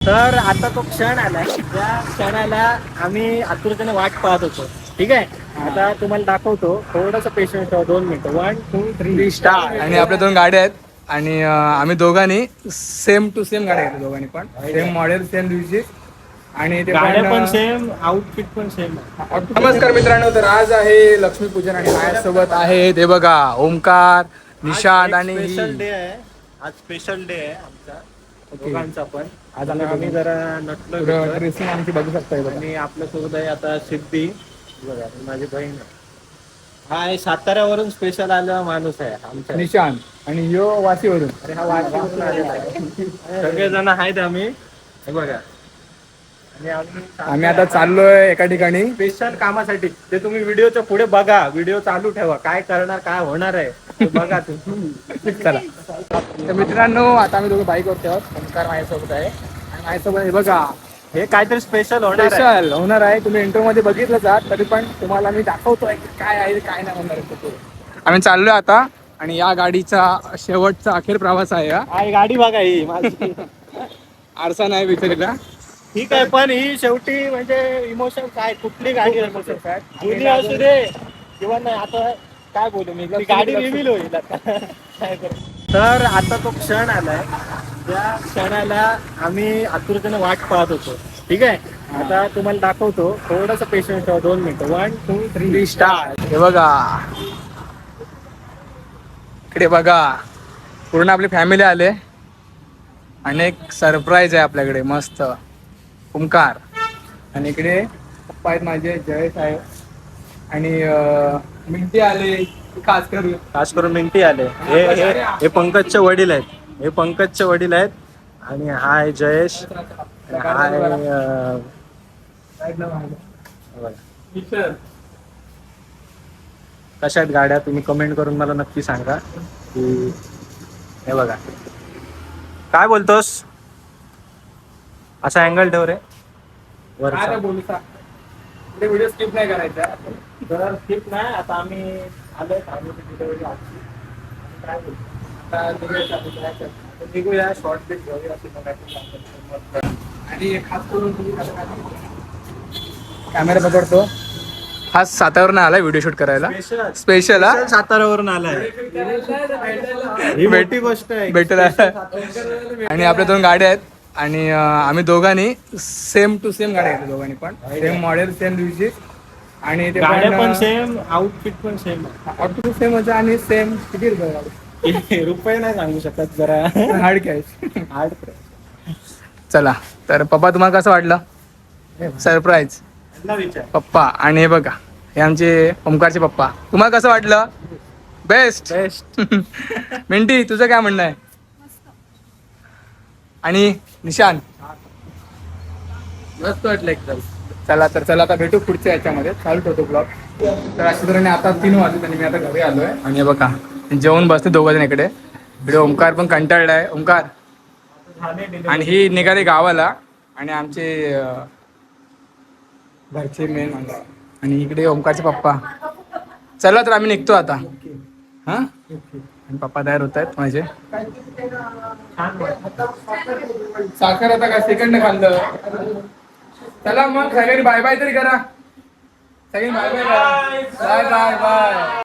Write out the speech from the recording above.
तर आता तो क्षण आलाय त्या क्षणाला आम्ही आतुरतेने वाट पाहत होतो. ठीक आहे? आता तुम्हाला दाखवतो. थोडस पेशंट दोन मिनिटं. वन टू थ्री स्टार आणि आपल्या दोन गाड्या आहेत. आणि अं, आम्ही दोघांनी सेम टू सेम गाड्या घेतल्या दोघांनी पण. सेम मॉडेल सेम दिवशी. आणि ते गाड्या पण सेम आउटफिट पण सेम नमस्कार मित्रांनो तर आज आहे लक्ष्मीपूजन आणि माझ्यासोबत आहे ते बघा ओमकार निशांत आणि स्पेशल डे आहे. आज स्पेशल डे आहे आमचा. दोघांचा पण. आज आम्ही आम्ही जरा नटलो पुढं. ड्रेसिंग बघू शकता हे बघा. आणि आपल्यासोबत आहे आता सिद्धी. बघा ही माझी बहीण आहे. हा आहे साताऱ्यावरून स्पेशल आलेला माणूस आहे आमच्या निशांत आणि यो वाशीवरून अरे हा वाशीवरून आलेला आहे. सगळेजण आहेत आम्ही. हे बघा. आणि आम्ही आम्ही आता चाललोय एका ठिकाणी. स्पेशल कामासाठी. ते तुम्ही व्हिडिओच्या पुढे बघा. व्हिडिओ चालू ठेवा. काय करणार काय होणार आहे ते बघा तुम्ही. चला. तर मित्रांनो आता आम्ही दोघं बाईक वरती आहोत. ओमकार माझ्यासोबत आहे. आणि माझ्यासोबत हे बघा हे काहीतरी स्पेशल होणार स्पेशल होणार आहे. तुम्ही इंटरव्यू मध्ये बघितलं जात तरी पण तुम्हाला मी दाखवतोय की काय आहे काय नाही होणार आहे ते. आम्ही चाललोय आता. आणि या गाडीचा शेवटचा अखेर प्रवास आहे हा. ही गाडी बघा ही माझी. आरसा नाही विचारला ठीक आहे पण ही शेवटी म्हणजे इमोशन काय कुठली गाडी असू दे जुनी असू दे किंवा नाही आता काय बोलू मी? ती गाडी रिव्हील होईल आता. काय करू? तर आता तो क्षण आलाय. त्या क्षणाला आम्ही आतुरतेने वाट पाहत होतो. ठीक आहे? आता तुम्हाला दाखवतो. थोडस पेशंट ठेवा दोन मिनिटं. वन टू थ्री स्टार हे बघा. इकडे बघा. पूर्ण आपली फॅमिली आले. आणि एक सरप्राईज आहे आपल्याकडे. मस्त. ओमकार आणि इकडे पप्पा आहेत माझे जयेश आहे. आणि मिंटी आले खास करून. खास करून मिंटी आले. हे हे हे पंकजचे वडील आहेत. हे पंकजचे वडील आहेत. आणि हा आहे जयेश हा आहे बघा. कशा आहेत गाड्या? तुम्ही कमेंट करून मला नक्की सांगा. की हे बघा. काय बोलतोस? असा अँगल ठेव रे. वरचा. व्हिडिओ स्किप नाही करायचा. तर ठीक नाही आता आम्ही आलोय आम्ही डिलिव्हरी आमची आणि काय बोलतो आता निघायचं आपण काय करायचं? आता निघूया शॉर्ट ब्रेक घेऊया अशी बघायची आपण. आणि खास करून तुम्ही कसं काय कॅमेरा पकडतो. हा सातावरून आलाय व्हिडिओ शूट करायला. स्पेशल हा? साताऱ्यावरून आलाय. ही मोठी गोष्ट आहे. भेटेल. आणि आपल्या दोन गाड्या आहेत. आणि आम्ही दोघांनी सेम टू सेम गाड्या घेतल्या दोघांनी पण. सेम मॉडेल सेम दिवशी. आणि ते गाड्या पण सेम आउटफिट पण सेम ऑटो सेम होतं आणि सेम किती रुपये रुपये नाही सांगू शकत जरा. हार्ड कॅश हार्ड चला तर पप्पा तुम्हाला कसं वाटलं? सरप्राईज विचार. पप्पा आणि हे बघा हे आमचे ओमकारचे पप्पा. तुम्हाला कसं वाटलं? बेस्ट बेस्ट मिंटी तुझं काय म्हणणं आहे? आणि निशान. मस्त वाटलं एकदम. चला तर चला आता भेटू पुढच्या याच्यामध्ये. चालू ठेवतो ब्लॉग तर अशा तऱ्हेने आता तीन वाजले आणि मी आता घरी आलोय. आणि हे बघा जेवण बसते दोघं जण इकडे. इकडे ओमकार पण कंटाळलाय ओमकार आणि ही निघाली गावाला. आणि आमचे घरचे मेन आणि इकडे ओमकारचे पप्पा. चला तर आम्ही निघतो आता. हा? पप्पा तयार होत आहेत माझे. साखर आता का सेकंड खाल्लं. चला मग सगळ्यांनी बाय बाय तरी करा. सगळ्यांनी बाय बाय करा. Bye bye bye